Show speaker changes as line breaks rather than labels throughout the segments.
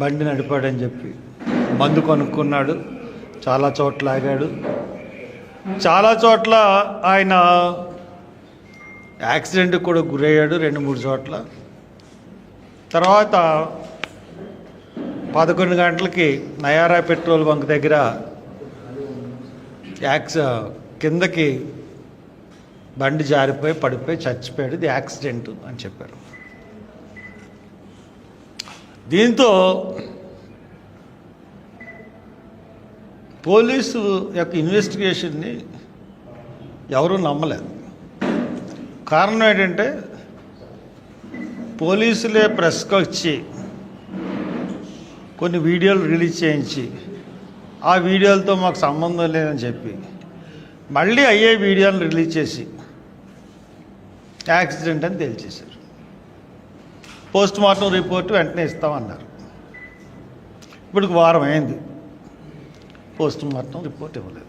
బండి నడిపాడని చెప్పి మందు కొనుక్కున్నాడు. చాలా చోట్ల ఆగాడు. చాలా చోట్ల ఆయన యాక్సిడెంట్ కూడా గురయ్యాడు రెండు మూడు చోట్ల. తర్వాత పదకొండు గంటలకి నయారా పెట్రోల్ బంక్ దగ్గర యాక్స కిందకి బండి జారిపోయి పడిపోయి చచ్చిపోయాడు. ఇది యాక్సిడెంట్ అని చెప్పారు. దీంతో పోలీసు యొక్క ఇన్వెస్టిగేషన్ని ఎవరూ నమ్మలేదు. కారణం ఏంటంటే పోలీసులే ప్రెస్కి వచ్చి కొన్ని వీడియోలు రిలీజ్ చేయించి ఆ వీడియోలతో మాకు సంబంధం లేదని చెప్పి మళ్ళీ అయ్యే వీడియోలు రిలీజ్ చేసి యాక్సిడెంట్ అని తేల్చేశారు. పోస్ట్ మార్టం రిపోర్ట్ వెంటనే ఇస్తామన్నారు. ఇప్పుడు వారం అయింది. పోస్ట్ మార్టం రిపోర్ట్ ఇవ్వలేదు.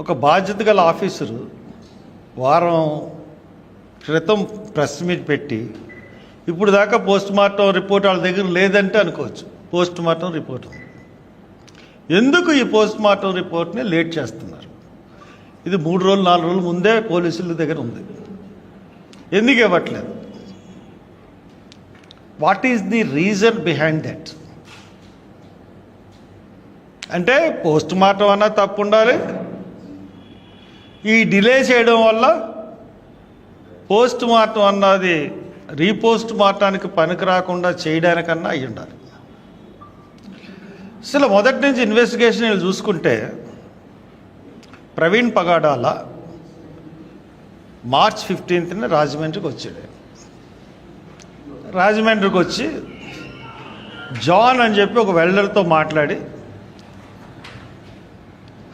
ఒక బాధ్యత గల ఆఫీసరు వారం క్రితం ప్రెస్ మీట్ పెట్టి ఇప్పుడు దాకా పోస్ట్ మార్టం రిపోర్ట్ వాళ్ళ దగ్గర లేదంటే అనుకోవచ్చు. పోస్ట్ మార్టం రిపోర్ట్ ఉంది. ఎందుకు ఈ పోస్ట్ మార్టం రిపోర్ట్ని లేట్ చేస్తున్నారు? ఇది మూడు రోజులు నాలుగు రోజుల ముందే పోలీసుల దగ్గర ఉంది. ఎందుకు ఇవ్వట్లేదు? What is the reason behind that అంటే పోస్ట్ మార్టం అన్నా తప్పు ఉండాలి. ఈ డిలే చేయడం వల్ల పోస్ట్ మార్టం అన్నది రీపోస్ట్ మార్టానికి పనికి రాకుండా చేయడానికన్నా అయి ఉండాలి. అసలు మొదటి నుంచి ఇన్వెస్టిగేషన్ చూసుకుంటే ప్రవీణ్ పగాడాల మార్చ్ ఫిఫ్టీన్త్న రాజమండ్రికి వచ్చాడు. రాజమండ్రికి వచ్చి జాన్ అని చెప్పి ఒక వెల్డర్తో మాట్లాడి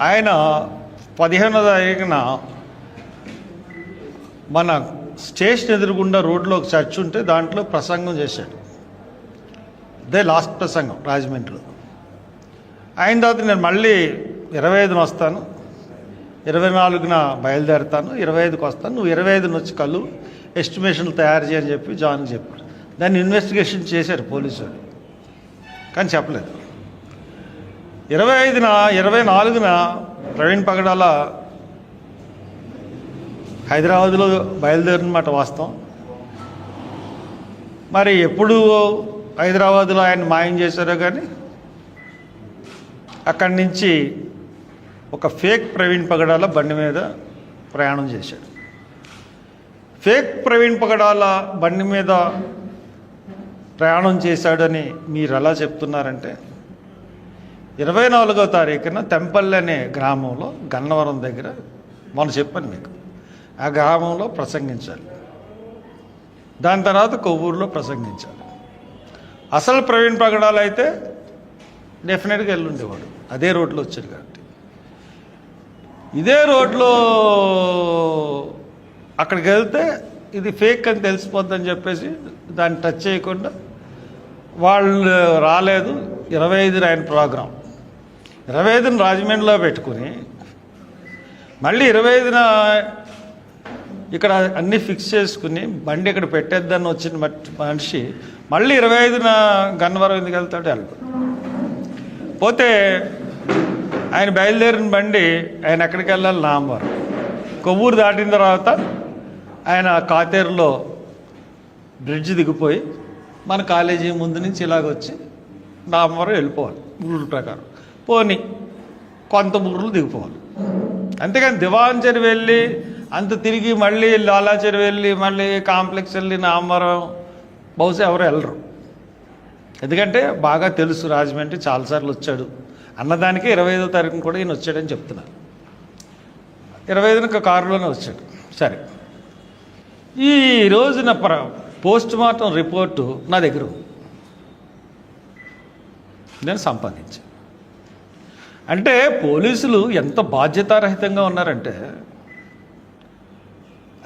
ఆయన పదిహేనో తారీఖున మన స్టేషన్ ఎదురుగుండా రోడ్లో ఒక చర్చ్ ఉంటే దాంట్లో ప్రసంగం చేశాడు. అదే లాస్ట్ ప్రసంగం రాజమండ్రిలో. అయిన తర్వాత నేను మళ్ళీ ఇరవై ఐదున వస్తాను. ఇరవై నాలుగున బయలుదేరుతాను ఇరవై ఐదుకి వస్తాను. నువ్వు ఇరవై ఐదున వచ్చి కళ్ళు ఎస్టిమేషన్లు తయారు చేయని చెప్పి జాన్కి చెప్పాడు. దాన్ని ఇన్వెస్టిగేషన్ చేశారు పోలీసు కానీ చెప్పలేదు. ఇరవై ఐదున ఇరవై నాలుగున ప్రవీణ్ పగడాల హైదరాబాద్లో బయలుదేరినమాట వాస్తవం. మరి ఎప్పుడు హైదరాబాద్లో ఆయన మాయం చేశారో కానీ అక్కడి నుంచి ఒక ఫేక్ ప్రవీణ్ పగడాల బండి మీద ప్రయాణం చేశాడు. ఫేక్ ప్రవీణ్ పగడాల బండి మీద ప్రయాణం చేశాడని మీరు ఎలా చెప్తున్నారంటే ఇరవై నాలుగో తారీఖున తెంపల్లి అనే గ్రామంలో గన్నవరం దగ్గర మొన్న చెప్పాను మీకు ఆ గ్రామంలో ప్రసంగించాలి. దాని తర్వాత కొవ్వూరులో ప్రసంగించాలి. అసలు ప్రవీణ్ పగడాలు అయితే డెఫినెట్గా వెళ్ళుండేవాడు అదే రోడ్లో వచ్చాడు కాబట్టి ఇదే రోడ్లో అక్కడికి వెళ్తే ఇది ఫేక్ అని తెలిసిపోద్దని చెప్పేసి దాన్ని టచ్ చేయకుండా వాళ్ళు రాలేదు. ఇరవై ఐదున ఆయన ప్రోగ్రాం. ఇరవై ఐదున రాజమండ్రిలో పెట్టుకుని మళ్ళీ ఇరవై ఐదున ఇక్కడ అన్నీ ఫిక్స్ చేసుకుని బండి ఇక్కడ పెట్టేద్దని వచ్చిన మనిషి మళ్ళీ ఇరవై ఐదున గన్నవరం ఎందుకు వెళ్తాడు వెళ్ళడు పోతే ఆయన బయలుదేరిన బండి ఆయన ఎక్కడికి వెళ్ళాలి? నాంబరం కొవ్వూరు దాటిన తర్వాత ఆయన కాతేరులో బ్రిడ్జ్ దిగిపోయి మన కాలేజీ ముందు నుంచి ఇలాగొచ్చి నామవరం వెళ్ళిపోవాలి. ఊరు ప్రకారం. పోని కొంత ఊర్లు దిగిపోవాలి. అంతేకాని దివాంచరి వెళ్ళి అంత తిరిగి మళ్ళీ లాలాచరి వెళ్ళి మళ్ళీ కాంప్లెక్స్ వెళ్ళి నామవరం బహుశా ఎవరు వెళ్ళరు. ఎందుకంటే బాగా తెలుసు రాజమండ్రి చాలాసార్లు వచ్చాడు. అన్నదానికి ఇరవై ఐదో తారీఖున కూడా ఈయన వచ్చాడని చెప్తున్నారు. ఇరవై ఐదున కారులోనే వచ్చాడు. సరే. ఈ రోజున ప్ర పోస్ట్ మార్టం రిపోర్టు నా దగ్గర నేను సంపాదించాను అంటే పోలీసులు ఎంత బాధ్యతారహితంగా ఉన్నారంటే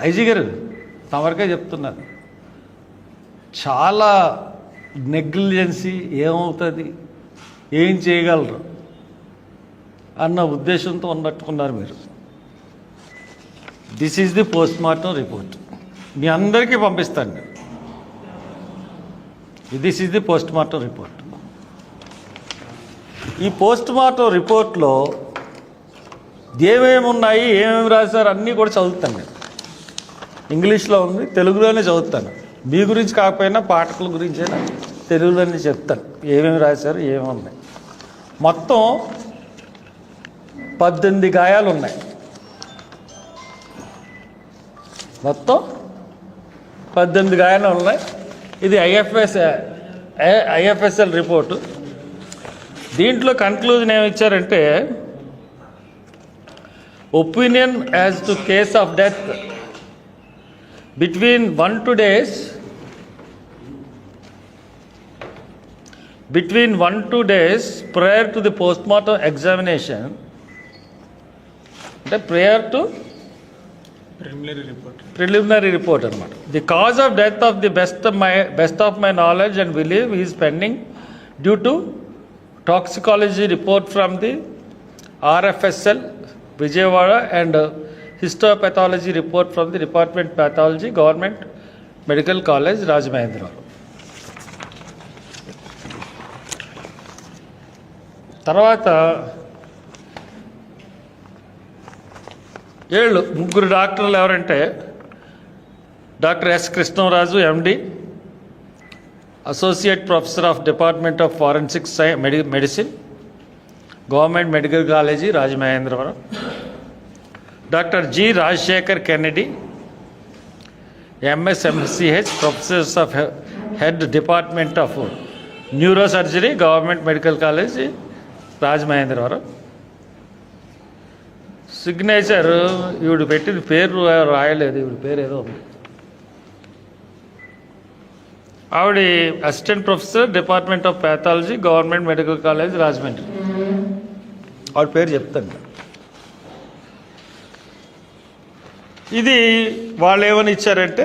ఐజీ గారు తమరికే చెప్తున్నారు చాలా నెగ్లిజెన్సీ ఏమవుతుంది? ఏం చేయగలరు? అన్న ఉద్దేశంతో ఉన్నట్టుకున్నారు మీరు. This is the post mortem report మీ అందరికీ పంపిస్తాను నేను. This is the post mortem report ఈ పోస్ట్ మార్టం రిపోర్ట్లో ఏమేమి ఉన్నాయి ఏమేమి రాశారు అన్నీ కూడా చదువుతాను నేను. ఇంగ్లీష్లో ఉంది తెలుగులోనే చదువుతాను. మీ గురించి కాకపోయినా పాఠకుల గురించి అయినా తెలుగులోనే చెప్తాను. ఏమేమి రాశారు ఏమేమి ఉన్నాయి. మొత్తం పద్దెనిమిది గాయాలు ఉన్నాయి మొత్తం పద్దెనిమిది గాయాలు ఉన్నాయి ఇది ఐఎఫ్ఎస్ ఐఎఫ్ఎస్ఎల్ రిపోర్టు. దీంట్లో కన్క్లూజన్ ఏమి ఇచ్చారంటే opinion as to case of death between one to days between one to days prior to the post mortem examination అంటే prior to
preliminary report
preliminary report అనమాట the cause of death of the best my best of my knowledge and believe is pending due to toxicology report from the RFSL Vijayawada and histopathology report from the department pathology government medical college Rajamahendravaram. తర్వాత ఏళ్ళు ముగ్గురు డాక్టర్లు ఎవరంటే doctor S Krishnaraju MD associate professor of department of forensic sci medi medicine government medical college Rajamahendravaram. Doctor G Rajasekhar Kennedy MSMCH professors of head department of neuro surgery government medical college Rajamahendravaram. Signature ఈవిడ పెట్టిన పేరు రాయలేదు ఈవిడ పేరు ఏదో ఉంది. ఆవిడ assistant professor department of pathology government medical college Rajahmundry. ఆవిడ పేరు చెప్తాను. ఇది వాళ్ళు ఏమని ఇచ్చారంటే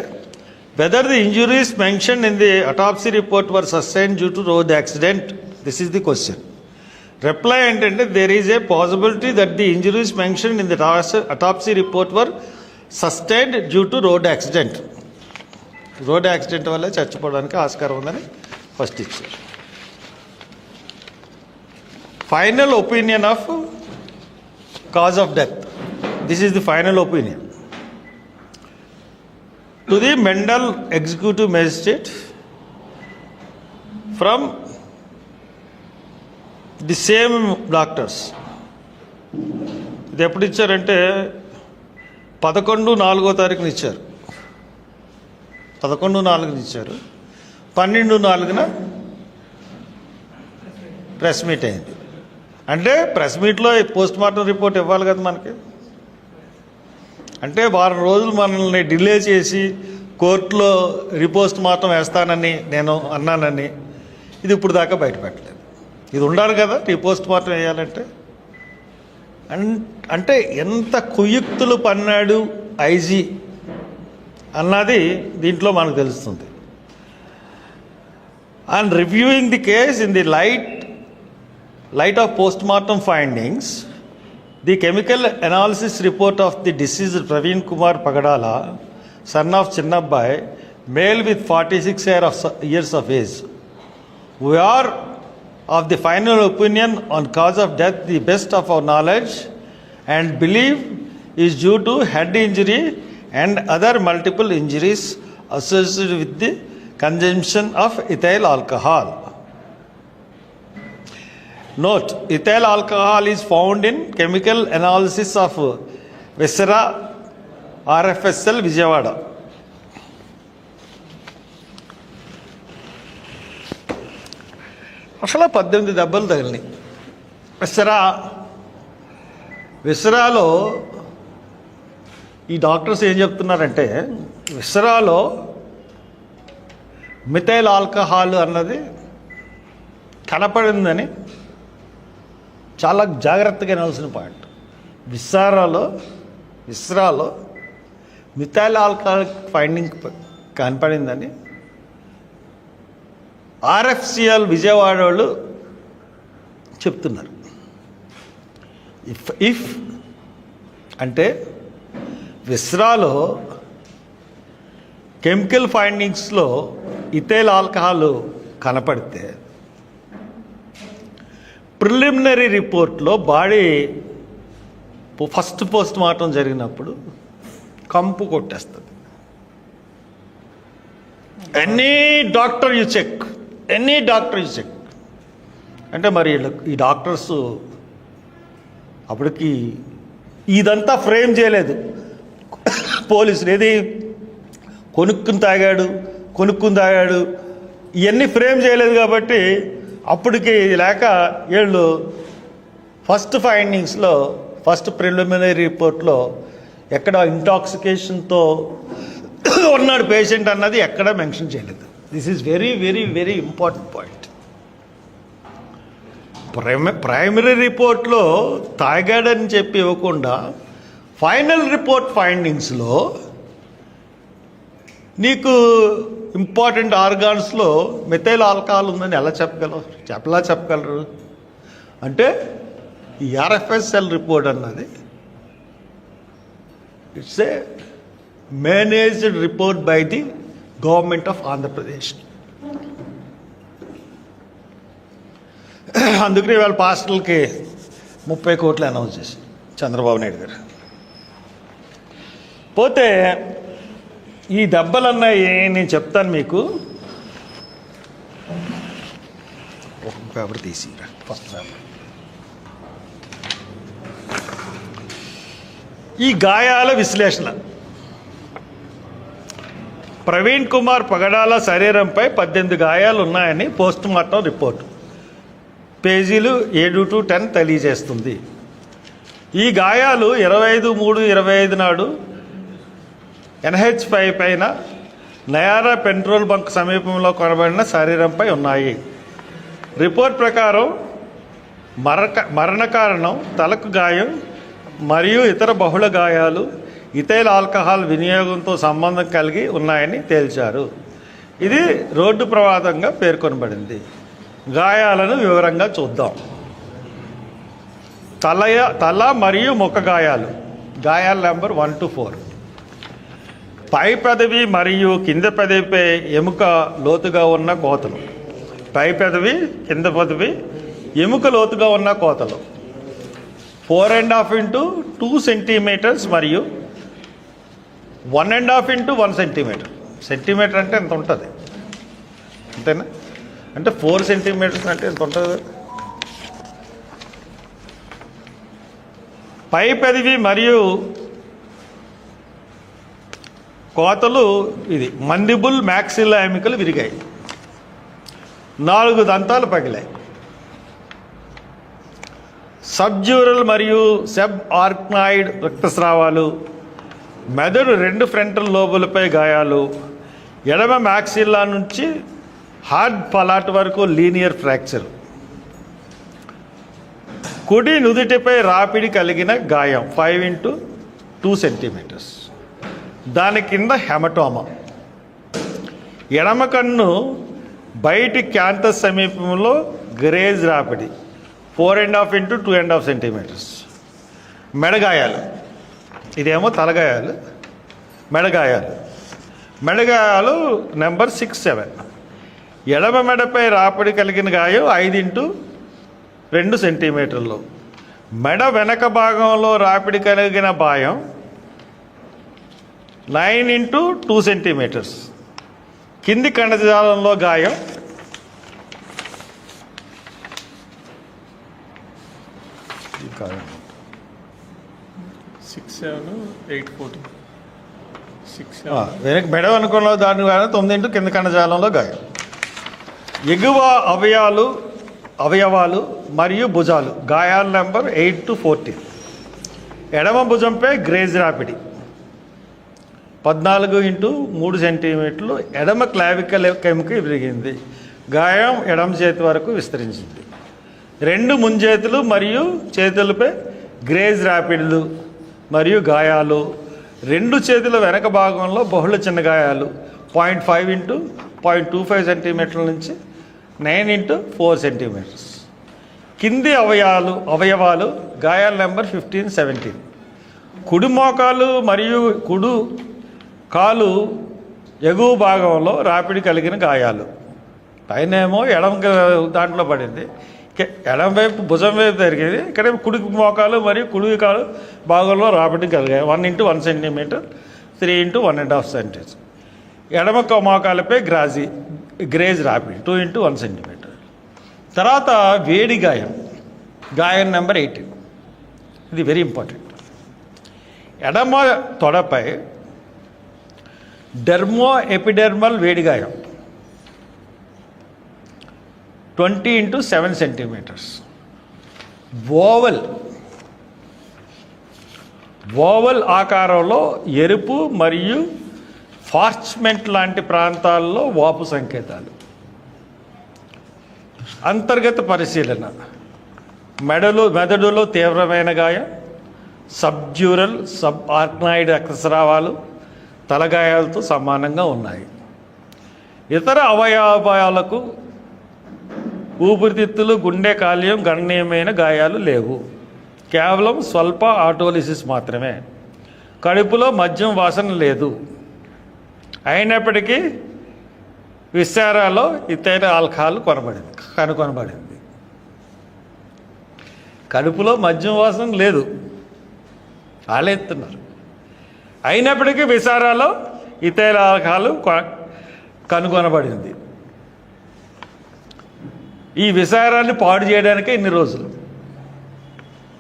whether the injuries mention in the autopsy report were sustain due to road accident this is the question reply ఏంటంటే there is a possibility that the injuries mention in the autopsy report were sustained due to road accident road accident వల్ల చచ్చిపోవడానికి ఆస్కారం ఉందని first ఇచ్చారు. Final opinion of cause of death this is the final opinion to the mandal executive magistrate from the same doctors. ఇది ఎప్పుడు ఇచ్చారంటే పదకొండు నాలుగో తారీఖున ఇచ్చారు. పదకొండు నాలుగున ఇచ్చారు. పన్నెండు నాలుగున ప్రెస్ మీట్ అయింది. అంటే ప్రెస్ మీట్లో పోస్ట్ మార్టం రిపోర్ట్ ఇవ్వాలి కదా మనకి. అంటే వారం రోజులు మనల్ని డిలే చేసి కోర్టులో రిపోస్ట్ మార్టం వేస్తానని నేను అన్నానని ఇది ఇప్పుడు దాకా బయటపెట్టలేదు. ఇది ఉండాలి కదా రిపోస్ట్ మార్టం వేయాలంటే. అంటే ఎంత కుయుక్తులు పన్నాడు ఐజీ అన్నది దీంట్లో మనకు తెలుస్తుంది. And reviewing the case in the light light of post mortem findings the chemical analysis report of the disease Praveen Kumar Pagadala son of Chinnabbai male with forty six year of years of age we are of the final opinion on cause of death the best of our knowledge and believe is due to head injury and other multiple injuries associated with the consumption of ethyl alcohol. Note ethyl alcohol is found in chemical analysis of viscera rfsl vijayawada అసలు పద్దెనిమిది దెబ్బలు తగిలినాయి. విసరా విసరాలో ఈ doctors ఏం చెప్తున్నారంటే విసరాలో methyl alcohol అన్నది కనపడిందని చాలా జాగ్రత్తగా వినాల్సిన పాయింట్. విసారాలో విస్రాలో మిథైల్ ఆల్కహాల్ ఫైండింగ్ కనపడిందని ఆర్ఎఫ్సిఎల్ విజయవాడ వాళ్ళు చెప్తున్నారు. ఇఫ్ ఇఫ్ అంటే విస్రాలో కెమికల్ ఫైండింగ్స్లో ఇథైల్ ఆల్కహాల్ కనపడితే ప్రిలిమినరీ రిపోర్ట్లో బాడీ ఫస్ట్ పోస్ట్ మార్టం జరిగినప్పుడు కంపు కొట్టేస్తుంది. Any doctor you check any doctor is sick. అంటే మరి ఈ డాక్టర్స్ అప్పటికి ఇదంతా ఫ్రేమ్ చేయలేదు. పోలీసులు ఏది కొనుక్కుని తాగాడు కొనుక్కుని తాగాడు ఇవన్నీ ఫ్రేమ్ చేయలేదు కాబట్టి అప్పటికి లేక వీళ్ళు ఫస్ట్ ఫైండింగ్స్లో ఫస్ట్ ప్రిలిమినరీ రిపోర్ట్లో ఎక్కడ ఇంటాక్సికేషన్తో ఉన్నాడు పేషెంట్ అన్నది ఎక్కడ మెన్షన్ చేయలేదు. This is very very very important point prima primary రిపోర్ట్లో తాగాడని చెప్పి ఇవ్వకుండా ఫైనల్ రిపోర్ట్ ఫైండింగ్స్లో నీకు ఇంపార్టెంట్ ఆర్గాన్స్లో మెథైల్ ఆల్కహాల్ ఉందని ఎలా చెప్పగలరు చెప్పలా చెప్పగలరు? అంటే ఈ ఆర్ఎఫ్ఎస్ఎల్ రిపోర్ట్ అన్నది it's a managed report by the government of Andhra Pradesh అందుకనే వాళ్ళ పాస్టల్కి ముప్పై కోట్లు అనౌన్స్ చేసి చంద్రబాబు నాయుడు గారు. పోతే ఈ దెబ్బలన్నాయి నేను చెప్తాను మీకు. ఒక పేపర్ తీసిరా ఫస్ట్ పేపర్. ఈ గాయాల విశ్లేషణ. ప్రవీణ్ కుమార్ పగడాల శరీరంపై పద్దెనిమిది గాయాలు ఉన్నాయని పోస్టుమార్టం రిపోర్టు. పేజీలు ఏడు టు టెన్ తెలియజేస్తుంది. ఈ గాయాలు ఇరవై ఐదు మూడు ఇరవై ఐదు నాడు ఎన్హెచ్ ఫైవ్ పైన నయారా పెట్రోల్ బంక్ సమీపంలో కొనబడిన శరీరంపై ఉన్నాయి. రిపోర్ట్ ప్రకారం మరక మరణ కారణం తలకు గాయం మరియు ఇతర బహుళ గాయాలు ఇథైల్ ఆల్కహాల్ వినియోగంతో సంబంధం కలిగి ఉన్నాయని తేల్చారు. ఇది రోడ్డు ప్రమాదంగా పేర్కొనబడింది. గాయాలను వివరంగా చూద్దాం. తలయ తల మరియు ముఖ గాయాలు. గాయాల నెంబర్ వన్ టు ఫోర్. పై పెదవి మరియు కింద పెదవిపై ఎముక లోతుగా ఉన్న కోతలు. పై పెదవి కింద పెదవి ఎముక లోతుగా ఉన్న కోతలు. Four and half into two centimetres మరియు one and half into one centimetre. Centimetre అంటే ఎంత ఉంటుంది? అంతేనా? అంటే ఫోర్ సెంటీమీటర్స్ అంటే ఎంత ఉంటుంది? పై పెదవి మరియు కోతలు ఇది మందిబుల్ మ్యాక్సిల్లా ఎమికలు విరిగాయి. నాలుగు దంతాలు పగిలాయి. సబ్జ్యూరల్ మరియు సెబ్ ఆర్క్నాయిడ్ రక్తస్రావాలు మెదడు రెండు ఫ్రంటల్ లోబులపై గాయాలు ఎడమ మ్యాక్సిల్లా నుంచి హార్డ్ పలాట్ వరకు లీనియర్ ఫ్రాక్చర్. కుడి నుదుటిపై రాపిడి కలిగిన గాయం ఫైవ్ ఇంటూ టూ సెంటీమీటర్స్. దాని కింద హెమటోమా. ఎడమ కన్ను బయటి క్యాంతస్ సమీపంలో graze రాపిడి four and half into two and half centimetres. మెడగాయాలు ఇదేమో తలగాయాలు మెడగాయాలు. మెడగాయాలు నెంబర్ సిక్స్ సెవెన్. ఎడమ మెడపై రాపిడి కలిగిన గాయం ఐదు ఇంటూ రెండు సెంటీమీటర్లు. మెడ వెనక భాగంలో రాపిడి కలిగిన భాయం నైన్ ఇంటూ టూ సెంటీమీటర్స్. కింది కణజాలంలో గాయం
కాదు సెవెన్ ఎయిట్ ఫోర్టీ సిక్స్
వెనక్ మెడ అనుకున్న దాని కానీ తొమ్మిది ఇంటూ కింద కణజాలంలో గాయం. ఎగువ అవయాలు అవయవాలు మరియు భుజాలు. గాయాల నెంబర్ ఎయిట్ టు ఫోర్టీన్ ఎడమ భుజంపై గ్రేజ్ రాపిడి. పద్నాలుగు ఇంటూ మూడు సెంటీమీటర్లు ఎడమ క్లావికల్ ఎముక విరిగింది. గాయం ఎడమ చేతి వరకు విస్తరించింది. రెండు ముంజేతులు మరియు చేతులపై గ్రేజ్ రాపిడ్లు. మరియు గాయాలు. రెండు చేతుల వెనక భాగంలో బహుళ చిన్న గాయాలు. Point five into point two five సెంటీమీటర్ల నుంచి నైన్ ఇంటూ ఫోర్ సెంటీమీటర్స్. కింది అవయాలు అవయవాలు గాయాల నెంబర్ ఫిఫ్టీన్ సెవెంటీన్. కుడి మోకాలు మరియు కుడు కాలు ఎగువ భాగంలో రాపిడి కలిగిన గాయాలు. పైన ఏమో ఎడమ దాంట్లో పడింది. ఎడం వైపు భుజం వైపు జరిగేది ఇక్కడ కుడి మోకాలు మరియు కుడి కాలు భాగంలో రాబడి కలిగాయి. One into one centimetre three into one and half centimetre ఎడమ మోకాలపై గ్రాజీ గ్రేజ్ రాపిడ్ టూ ఇంటూ వన్ సెంటీమీటర్ తర్వాత వేడి గాయం గాయం నెంబర్ ఎయిటీన్ ఇది వెరీ ఇంపార్టెంట్ ఎడమ తొడపై dermo epidermal వేడిగాయం twenty into seven centimetres. Oval. Oval ఆకారంలో ఎరుపు మరియు ఫార్చ్మెంట్ లాంటి ప్రాంతాల్లో వాపు సంకేతాలు. అంతర్గత పరిశీలన. మెడలు మెదడులో తీవ్రమైన గాయం సబ్జ్యూరల్ సబ్ ఆర్క్నాయిడ్ రక్తస్రావాలు తలగాయాలతో సమానంగా ఉన్నాయి. ఇతర అవయవాలకు ఊపిరితిత్తులు గుండె కాల్యం గణనీయమైన గాయాలు లేవు. కేవలం స్వల్ప ఆటోలిసిస్ మాత్రమే. కడుపులో మద్యం వాసన లేదు. అయినప్పటికీ విశారాలో ఇతర ఆల్కహాల్ కొనబడింది కనుగొనబడింది కడుపులో మద్యం వాసన లేదు. ఆలేస్తున్నారు అయినప్పటికీ విసారాలో ఇతర ఆల్కహాల్ కొ- కనుగొనబడింది ఈ విసారాన్ని పాడు చేయడానికే ఇన్ని రోజులు.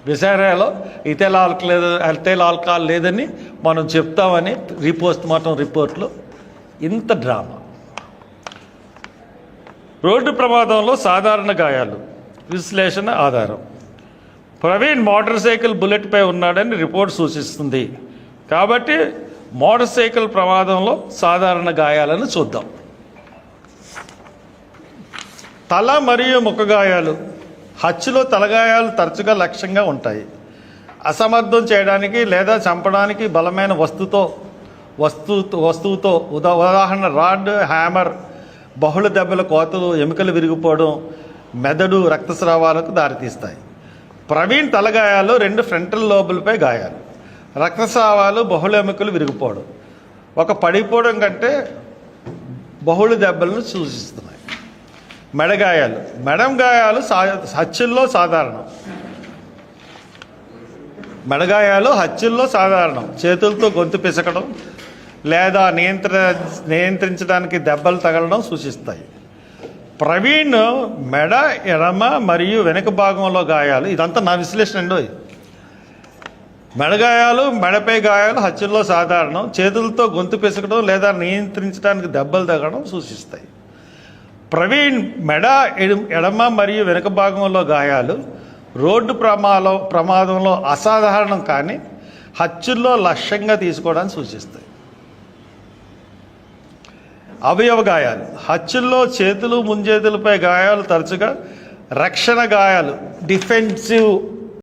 విసారాలో ఇతేల్ ఆల్కహాల్ లేదు ఇతేల్ ఆల్కహాల్ లేదని మనం చెప్తామని రీపోస్ట్ మార్టం రిపోర్ట్లో ఇంత డ్రామా. రోడ్డు ప్రమాదంలో సాధారణ గాయాలు. విశ్లేషణ ఆధారం. ప్రవీణ్ మోటార్ సైకిల్ బుల్లెట్పై ఉన్నాడని రిపోర్ట్ సూచిస్తుంది. కాబట్టి మోటార్ సైకిల్ ప్రమాదంలో సాధారణ గాయాలను చూద్దాం. తల మరియు ముఖగాయాలు. హచ్చులో హత్యలో తలగాయాలు తరచుగా లక్ష్యంగా ఉంటాయి. అసమర్థం చేయడానికి లేదా చంపడానికి బలమైన వస్తుతో వస్తు వస్తువుతో ఉదా ఉదాహరణ రాడ్ హ్యామర్ బహుళ దెబ్బల కోతలు ఎముకలు విరిగిపోవడం మెదడు రక్తస్రావాలకు దారితీస్తాయి. ప్రవీణ్ తలగాయాలు రెండు ఫ్రంటల్ లోబులపై గాయాలు. రక్తస్రావాలు బహుళ ఎముకలు విరిగిపోవడం. ఒక పడిపోవడం కంటే బహుళ దెబ్బలను సూచిస్తున్నాయి. మెడగాయాలు. మెడం గాయాలు సా హచ్చుల్లో సాధారణం. మెడగాయాలు హచ్చుల్లో సాధారణం. చేతులతో గొంతు పిసకడం లేదా నియంత్ర నియంత్రించడానికి దెబ్బలు తగలడం సూచిస్తాయి. ప్రవీణ్ మెడ ఎడమ మరియు వెనుక భాగంలో గాయాలు. ఇదంతా నా విశ్లేషణ అండి మెడగాయాలు మెడపై గాయాలు హత్యల్లో సాధారణం. చేతులతో గొంతు పిసకడం లేదా నియంత్రించడానికి దెబ్బలు తగ్గడం సూచిస్తాయి. ప్రవీణ్ మెడ ఎడమ మరియు వెనుక భాగంలో గాయాలు రోడ్డు ప్రమాదం ప్రమాదంలో అసాధారణం కానీ హత్యల్లో లక్ష్యంగా తీసుకోవడానికి సూచిస్తాయి. అవయవ గాయాలు. హత్యల్లో చేతులు ముంజేతులపై గాయాలు తరచుగా రక్షణ గాయాలు డిఫెన్సివ్